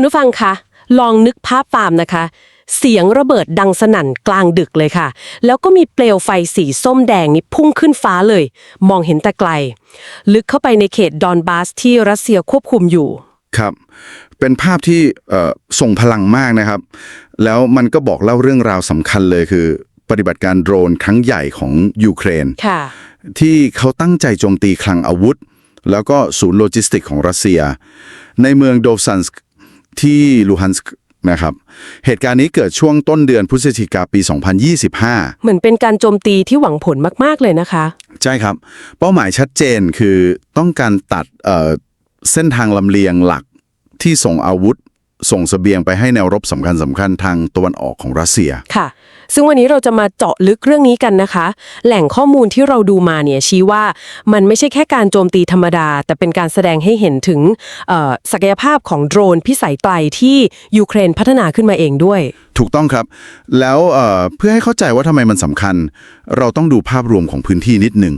คุณผู้ฟังคะลองนึกภาพฟาร์มนะคะ เสียงระเบิดดังสนั่นกลางดึกเลยค่ะ แล้วก็มีเปลวไฟสีส้มแดงนี่พุ่งขึ้นฟ้าเลย มองเห็นแต่ไกล ลึกเข้าไปในเขตดอนบาสที่รัสเซียควบคุมอยู่ครับ เป็นภาพที่เอ่อส่งพลังมากนะครับ แล้วมันก็บอกเล่าเรื่องราวสำคัญเลยคือ ปฏิบัติการโดรนครั้งใหญ่ของยูเครนค่ะที่เขาตั้งใจโจมตีคลังอาวุธ แล้วก็ศูนย์โลจิสติกของรัสเซีย ในเมืองโดซันสก ที่ลูฮันสกนะครับ เหตุการณ์นี้เกิดช่วงต้นเดือนพฤศจิกาปี 2025 เหมือนเป็นการโจมตีที่หวังผลมาก ๆ เลยนะคะ ใช่ครับ เป้าหมายชัดเจนคือต้องการตัดเอ่อเส้นทางลำเลียงหลักที่ส่งอาวุธ ส่งเสบียงไปให้แนวรบสำคัญสำคัญทางตะวันออกของรัสเซีย ค่ะ ซึ่งวันนี้เราจะมาเจาะลึกเรื่องนี้กันนะคะ แหล่งข้อมูลที่เราดูมาเนี่ยชี้ว่ามันไม่ใช่แค่การโจมตีธรรมดา แต่เป็นการแสดงให้เห็นถึงเอ่อศักยภาพของโดรนพิสัยไกลที่ยูเครนพัฒนาขึ้นมาเองด้วย ถูกต้องครับ แล้วเอ่อเพื่อให้เข้าใจว่าทำไมมันสำคัญ เราต้องดูภาพรวมของพื้นที่นิดหนึ่ง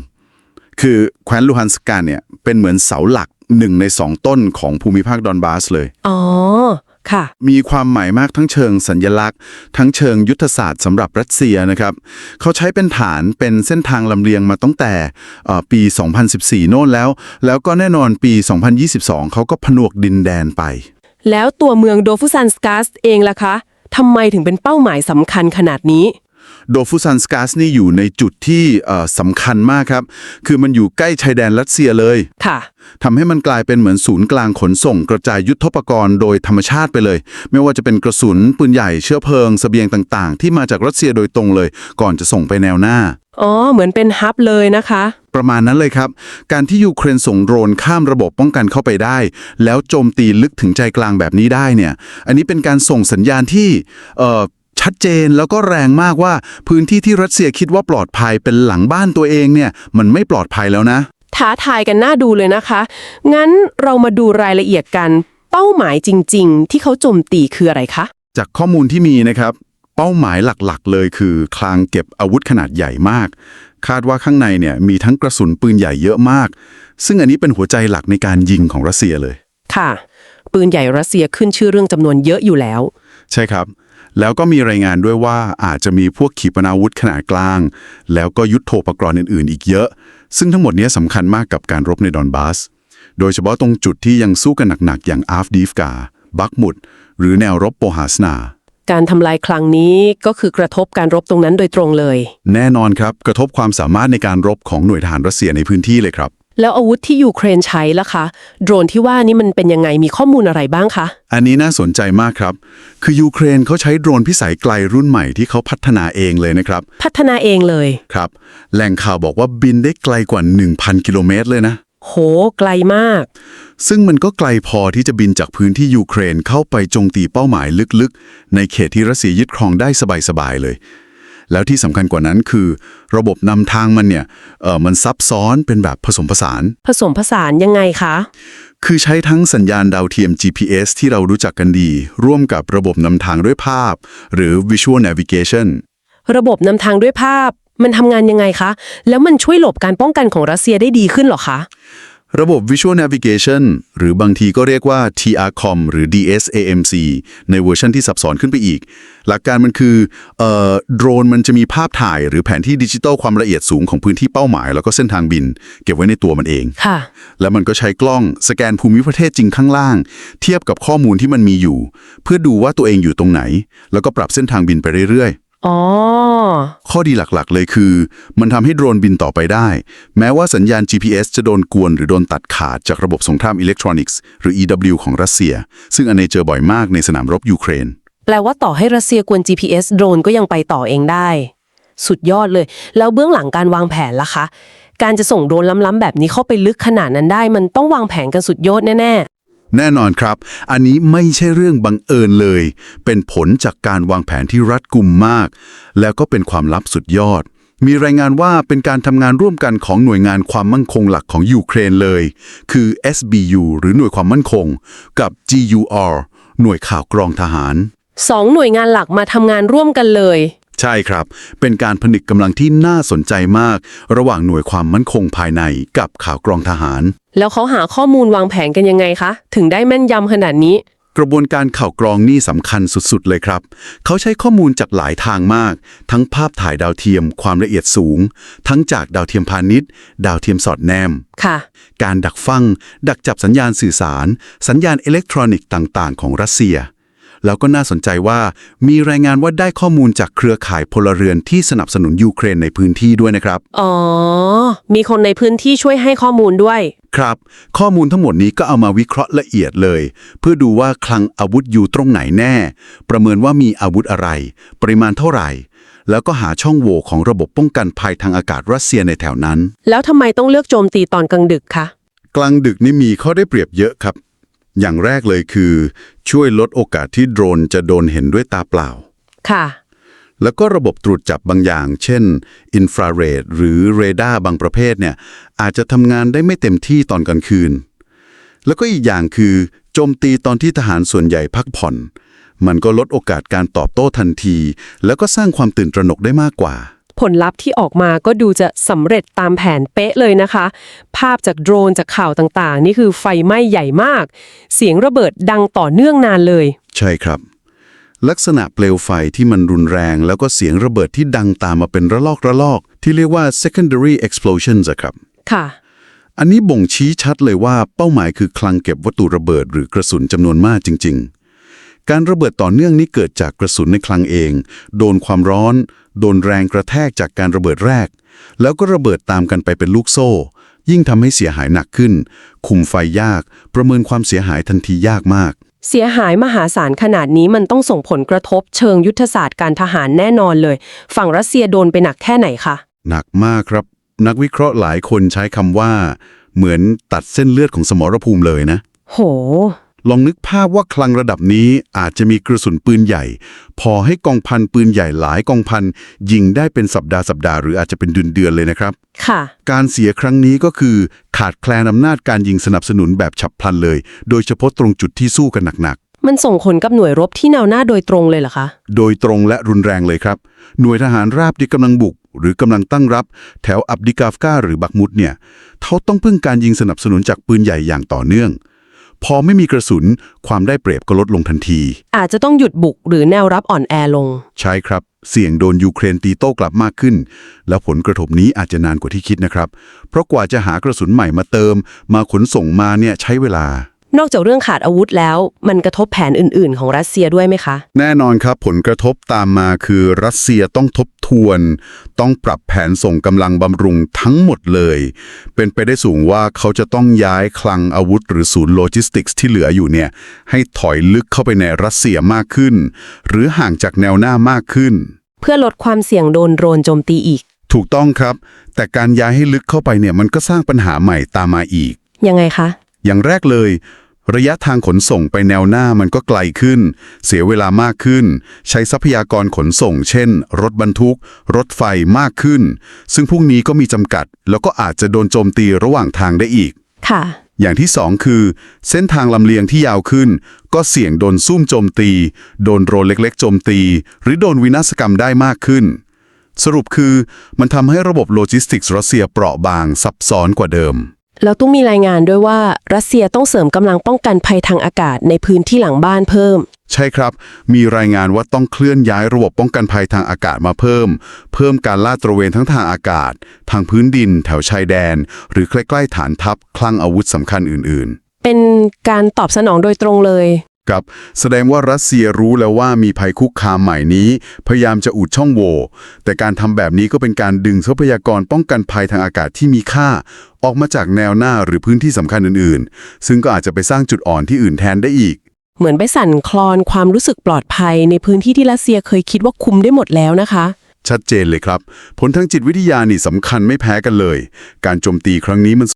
คือแคว้นลูฮันสกาเนี่ยเป็นเหมือนเสาหลักหนึ่งในสองต้นของภูมิภาคดอนบาสเลย อ๋อ ค่ะ มีความหมายมากทั้งเชิงสัญญลักษณ์ ทั้งเชิงยุทธศาสตร์สำหรับรัสเซียนะครับ เขาใช้เป็นฐานเป็นเส้นทางลำเลียงมาตั้งแต่เอ่อปี 2014 โน่นแล้ว แล้วก็แน่นอนปี 2022 เขาก็ผนวกดินแดนไป แล้วตัวเมืองโดฟุซันสกัสเองล่ะคะทำไมถึงเป็นเป้าหมายสำคัญขนาดนี้ โดฟูซันสกาสนี่อยู่ในจุดที่เอ่อสำคัญมากครับ คือมันอยู่ใกล้ชายแดนรัสเซียเลยค่ะทำให้มันกลายเป็นเหมือนศูนย์กลางขนส่งกระจายยุทโธปกรณ์โดยธรรมชาติไปเลย ไม่ว่าจะเป็นกระสุนปืนใหญ่เชื้อเพลิงเสบียงต่างๆ ที่มาจากรัสเซียโดยตรงเลย ก่อนจะส่งไปแนวหน้าอ๋อ เหมือนเป็นฮับเลยนะคะ ประมาณนั้นเลยครับ การที่ยูเครนส่งโดรนข้ามระบบป้องกันเข้าไปได้ แล้วโจมตีลึกถึงใจกลางแบบนี้ได้เนี่ย อันนี้เป็นการส่งสัญญาณที่เอ่อ ชัดเจนแล้วก็แรงมากว่าพื้นที่ที่รัสเซียคิดว่าปลอดภัยเป็นหลังบ้านตัวเองเนี่ยมันไม่ปลอดภัยแล้วนะ ท้าทายกันน่าดูเลยนะคะ งั้นเรามาดูรายละเอียดกัน เป้าหมายจริง ๆ ที่เขาโจมตีคืออะไรคะ จากข้อมูลที่มีนะครับ เป้าหมายหลักๆ เลยคือ คลังเก็บอาวุธขนาดใหญ่มาก คาดว่าข้างในเนี่ยมีทั้งกระสุนปืนใหญ่เยอะมาก ซึ่งอันนี้เป็นหัวใจหลักในการยิงของรัสเซียเลย ค่ะ ปืนใหญ่รัสเซียขึ้นชื่อเรื่องจำนวนเยอะอยู่แล้ว ใช่ครับ แล้วก็มีรายงานด้วยว่าอาจจะมีพวกขีปนาวุธขนาดกลาง แล้วก็ยุทโธปกรณ์อื่นๆ อีกเยอะ ซึ่งทั้งหมดนี้สำคัญมากกับการรบในดอนบาส โดยเฉพาะตรงจุดที่ยังสู้กันหนักๆ อย่างอาฟดีฟกา บักมุด หรือแนวรบโปฮาสนา การทำลายคลังนี้ก็คือกระทบการรบตรงนั้นโดยตรงเลย แน่นอนครับ กระทบความสามารถในการรบของหน่วยทหารรัสเซียในพื้นที่เลยครับ แล้วอาวุธที่ยูเครนใช้ล่ะคะโดรนที่ว่านี่มันเป็นยังไงมีข้อมูลอะไรบ้างคะ อันนี้น่าสนใจมากครับ คือยูเครนเขาใช้โดรนพิสัยไกลรุ่นใหม่ที่เขาพัฒนาเองเลยนะครับ พัฒนาเองเลย ครับ แหล่งข่าวบอกว่าบินได้ไกลกว่า 1,000 กิโลเมตรเลยนะ โห ไกลมาก ซึ่งมันก็ไกลพอที่จะบินจากพื้นที่ยูเครนเข้าไปโจมตีเป้าหมายลึกๆ ในเขตที่รัสเซียยึดครองได้สบายๆเลย แล้วที่สำคัญกว่านั้นคือ ระบบนำทางมันเนี่ยเออมันซับซ้อนเป็นแบบผสมผสาน ผสมผสานยังไงคะ คือใช้ทั้งสัญญาณดาวเทียม GPS ที่เรารู้จักกันดี ร่วมกับระบบนำทางด้วยภาพ หรือ Visual Navigation ระบบนำทางด้วยภาพ มันทำงานยังไงคะ แล้วมันช่วยหลบการป้องกันของรัสเซียได้ดีขึ้นเหรอคะ ระบบ Visual Navigation หรือบางทีก็เรียกว่า TRCOM หรือ DSAMC ในเวอร์ชันที่ซับซ้อนขึ้นไปอีก หลักการมันคือเอ่อโดรนมันจะมีภาพถ่าย หรือแผนที่ดิจิตอลความละเอียดสูงของพื้นที่เป้าหมาย แล้วก็เส้นทางบิน เก็บไว้ในตัวมันเอง ค่ะ แล้วมันก็ใช้กล้องสแกนภูมิประเทศจริงข้างล่าง เทียบกับข้อมูลที่มันมีอยู่ เพื่อดูว่าตัวเองอยู่ตรงไหน แล้วก็ปรับเส้นทางบินไปเรื่อยๆ อ๋อ ข้อดีหลักๆ เลยคือ มันทำให้โดรนบินต่อไปได้ แม้ว่าสัญญาณ GPS จะโดนกวนหรือโดนตัดขาดจากระบบสงครามอิเล็กทรอนิกส์หรือ EW ของรัสเซีย ซึ่งอันนี้เจอบ่อยมากในสนามรบยูเครน แปลว่าต่อให้รัสเซียกวน GPS โดรนก็ยังไปต่อเองได้ สุดยอดเลย แล้วเบื้องหลังการวางแผนล่ะคะ การจะส่งโดรนล้ำๆแบบนี้เข้าไปลึกขนาดนั้นได้ มันต้องวางแผนกันสุดยอดแน่ แน่นอนครับ อันนี้ไม่ใช่เรื่องบังเอิญเลย เป็นผลจากการวางแผนที่รัดกุมมาก แล้วก็เป็นความลับสุดยอด มีรายงานว่าเป็นการทำงานร่วมกันของหน่วยงานความมั่นคงหลักของยูเครนเลย คือ SBU หรือหน่วยความมั่นคง กับ GUR หน่วยข่าวกรองทหารสองหน่วยงานหลักมาทำงานร่วมกันเลย ใช่ครับ เป็นการผนึกกำลังที่น่าสนใจมาก ระหว่างหน่วยความมั่นคงภายในกับข่าวกรองทหาร แล้วเขาหาข้อมูลวางแผนกันยังไงคะ ถึงได้แม่นยำขนาดนี้ กระบวนการข่าวกรองนี่สำคัญสุด ๆ เลยครับ เขาใช้ข้อมูลจากหลายทางมาก ทั้งภาพถ่ายดาวเทียม ความละเอียดสูง ทั้งจากดาวเทียมพาณิชย์ ดาวเทียมสอดแนม ค่ะ การดักฟัง ดักจับสัญญาณสื่อสาร สัญญาณอิเล็กทรอนิกส์ต่าง ๆ ของรัสเซีย แล้วก็น่าสนใจว่ามีรายงานว่าได้ข้อมูลจากเครือข่ายพลเรือนที่สนับสนุนยูเครนในพื้นที่ด้วยนะครับ อ๋อ มีคนในพื้นที่ช่วยให้ข้อมูลด้วย ครับ ข้อมูลทั้งหมดนี้ก็เอามาวิเคราะห์ละเอียดเลย เพื่อดูว่าคลังอาวุธอยู่ตรงไหนแน่ ประเมินว่ามีอาวุธอะไร ปริมาณเท่าไหร่ แล้วก็หาช่องโหว่ของระบบป้องกันภัยทางอากาศรัสเซียในแถวนั้น แล้วทำไมต้องเลือกโจมตีตอนกลางดึกคะ กลางดึกนี่มีข้อได้เปรียบเยอะครับ อย่างแรกเลยคือ ช่วยลดโอกาสที่โดรนจะโดนเห็นด้วยตาเปล่า ค่ะ แล้วก็ระบบตรวจจับบางอย่าง เช่นอินฟราเรดหรือเรดาร์บางประเภทเนี่ยอาจจะทำงานได้ไม่เต็มที่ตอนกลางคืน แล้วก็อีกอย่างคือ โจมตีตอนที่ทหารส่วนใหญ่พักผ่อน มันก็ลดโอกาสการตอบโต้ทันที แล้วก็สร้างความตื่นตระหนกได้มากกว่า ผลลัพธ์ที่ออกมาก็ดูจะสำเร็จตามแผนเป๊ะเลยนะคะ ภาพจากโดรนจากข่าวต่างๆ นี่คือไฟไหม้ใหญ่มาก เสียงระเบิดดังต่อเนื่องนานเลย ใช่ครับ ลักษณะเปลวไฟที่มันรุนแรง แล้วก็เสียงระเบิดที่ดังตามมาเป็นระลอกระลอก ที่เรียกว่า secondary explosions อะครับ ค่ะ อันนี้บ่งชี้ชัดเลยว่าเป้าหมายคือคลังเก็บวัตถุระเบิดหรือกระสุนจำนวนมากจริง ๆการระเบิดต่อเนื่องนี้เกิดจากกระสุนในคลังเอง โดนความร้อน โดนแรงกระแทกจากการระเบิดแรก แล้วก็ระเบิดตามกันไปเป็นลูกโซ่ ยิ่งทำให้เสียหายหนักขึ้น คุมไฟยาก ประเมินความเสียหายทันทียากมาก เสียหายมหาศาลขนาดนี้มันต้องส่งผลกระทบเชิงยุทธศาสตร์การทหารแน่นอนเลย ฝั่งรัสเซียโดนไปหนักแค่ไหนคะหนักมากครับ นักวิเคราะห์หลายคนใช้คำว่า เหมือนตัดเส้นเลือดของสมรภูมิเลยนะ โห ลองนึกภาพว่าคลังระดับนี้อาจจะมีกระสุนปืนใหญ่ พอให้กองพันปืนใหญ่หลายกองพันยิงได้เป็นสัปดาห์สัปดาห์หรืออาจจะเป็นเดือนเดือนๆเลยนะครับ ค่ะ การเสียครั้งนี้ก็คือ ขาดแคลนอำนาจการยิงสนับสนุนแบบฉับพลันเลย โดยเฉพาะตรงจุดที่สู้กันหนักมันส่งผลกับหน่วยรบที่แนวหน้าโดยตรงเลยเหรอคะๆโดยตรงและรุนแรงเลยครับ หน่วยทหารราบที่กำลังบุก หรือกำลังตั้งรับ แถวอับดิกาฟกาหรือบักมุดเนี่ยเขาต้องพึ่งการยิงสนับสนุนจากปืนใหญ่อย่างต่อเนื่อง พอไม่มีกระสุนความได้เปรียบก็ลดลงทันที อาจจะต้องหยุดบุกหรือแนวรับอ่อนแอลง ใช่ครับ เสี่ยงโดนยูเครนตีโต้กลับมากขึ้น แล้วผลกระทบนี้อาจจะนานกว่าที่คิดนะครับ เพราะกว่าจะหากระสุนใหม่มาเติม มาขนส่งมาเนี่ยใช้เวลา นอกจากเรื่องขาดอาวุธแล้ว มันกระทบแผนอื่น ๆ ของรัสเซียด้วยไหมคะ แน่นอนครับผลกระทบตามมาคือรัสเซียต้องทบทวน ต้องปรับแผนส่งกำลังบำรุงทั้งหมดเลย เป็นไปได้สูงว่าเขาจะต้องย้ายคลังอาวุธ หรือศูนย์โลจิสติกส์ที่เหลืออยู่เนี่ยให้ถอยลึกเข้าไปในรัสเซียมากขึ้น หรือห่างจากแนวหน้ามากขึ้น เพื่อลดความเสี่ยงโดนโดรนโจมตีอีก ถูกต้องครับ แต่การย้ายให้ลึกเข้าไปเนี่ยมันก็สร้างปัญหาใหม่ตามมาอีก ยังไงคะ อย่างแรกเลย ระยะทางขนส่งไปแนวหน้ามันก็ไกลขึ้น เสียเวลามากขึ้น ใช้ทรัพยากรขนส่ง เช่น รถบรรทุก รถไฟมากขึ้น ซึ่งพวกนี้ก็มีจำกัด แล้วก็อาจจะโดนโจมตีระหว่างทางได้อีก ค่ะ อย่างที่สองคือ เส้นทางลำเลียงที่ยาวขึ้น ก็เสี่ยงโดนซุ่มโจมตี โดนโดรนเล็ก ๆ โจมตี หรือโดนวินาศกรรมได้มากขึ้นสรุปคือมันทำให้ระบบโลจิสติกส์รัสเซียเปราะบางซับซ้อนกว่าเดิม แล้วต้องมีรายงานด้วยว่ารัสเซียต้องเสริมกำลังป้องกันภัยทางอากาศในพื้นที่หลังบ้านเพิ่ม ใช่ครับ มีรายงานว่าต้องเคลื่อนย้ายระบบป้องกันภัยทางอากาศมาเพิ่ม เพิ่มการลาดตระเวนทั้งทางอากาศ ทางพื้นดิน แถวชายแดน หรือใกล้ ๆ ฐานทัพคลั่งอาวุธสำคัญอื่นเป็นการตอบสนองโดยตรงเลย ๆกับแสดงว่ารัสเซียรู้แล้วว่ามีภัยคุกคามใหม่นี้ พยายามจะอุดช่องโหว่แต่การทำแบบนี้ก็เป็นการดึงทรัพยากรป้องกันภัยทางอากาศที่มีค่า ออกมาจากแนวหน้าหรือพื้นที่สำคัญอื่นๆ ซึ่งก็อาจจะไปสร้างจุดอ่อนที่อื่นแทนได้อีก เหมือนไปสั่นคลอนความรู้สึกปลอดภัย ในพื้นที่ที่รัสเซียเคยคิดว่าคุมได้หมดแล้วนะคะ ชัดเจนเลยครับ ผลทางจิตวิทยานี่สำคัญไม่แพ้กันเลย การโจมตีครั้งนี้มัน